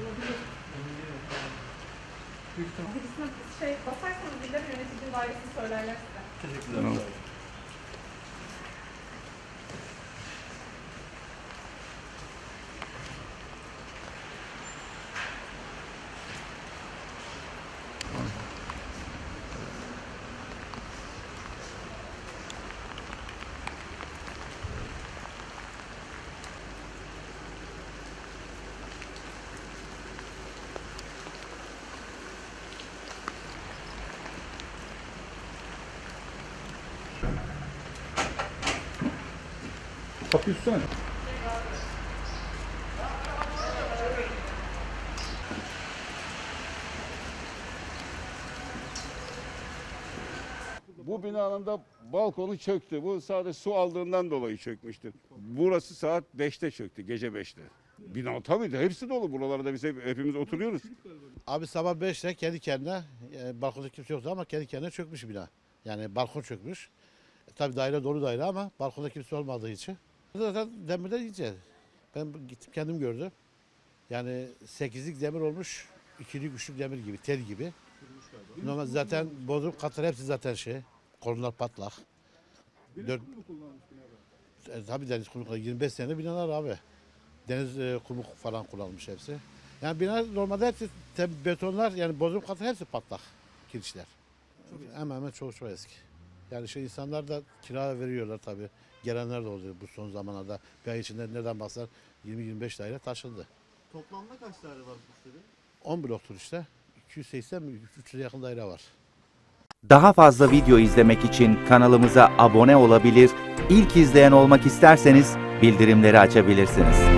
olabilir. Büyük ihtimal. Birisine şey basarsanız bilir yöneticinin dairesi söylerler size. Teşekkürler. Tamam. Kapıyı tutsana. Bu binanın da balkonu çöktü. Bu sadece su aldığından dolayı çökmüştür. Burası saat 5'te çöktü, gece 5'te. Bina tabii de hepsi dolu. Buralarda biz hep- hepimiz oturuyoruz. Abi sabah 5'te kendi kendine, e, balkonda kimse yoktu ama kendi kendine çökmüş bina. Yani balkon çökmüş. Tabii daire dolu daire ama balkonda kimse olmadığı için. Zaten demirden iyice. Ben gittim kendim gördüm. Yani 8'lik demir olmuş, 2'lik 3'lük demir gibi, tel gibi. Normal zaten bodrum katları hepsi zaten şey, kolonlar patlak. Dört, e, tabii deniz kumu 25 sene binalar abi. Deniz e, kumu falan kullanmış hepsi. Yani bina normalde hepsi te- betonlar yani bodrum katı hepsi patlak kirişler. Hemen hemen çok çok eski. Yani şey insanlar da kira veriyorlar tabii. Gelenler de oluyor bu son zamanlarda. Bir ay içinde nereden baksan 20-25 daire taşındı. Toplamda kaç daire var bu sitede? 10 bloktur işte. 280 mi 300'e yakın daire var. Daha fazla video izlemek için kanalımıza abone olabilir, ilk izleyen olmak isterseniz bildirimleri açabilirsiniz.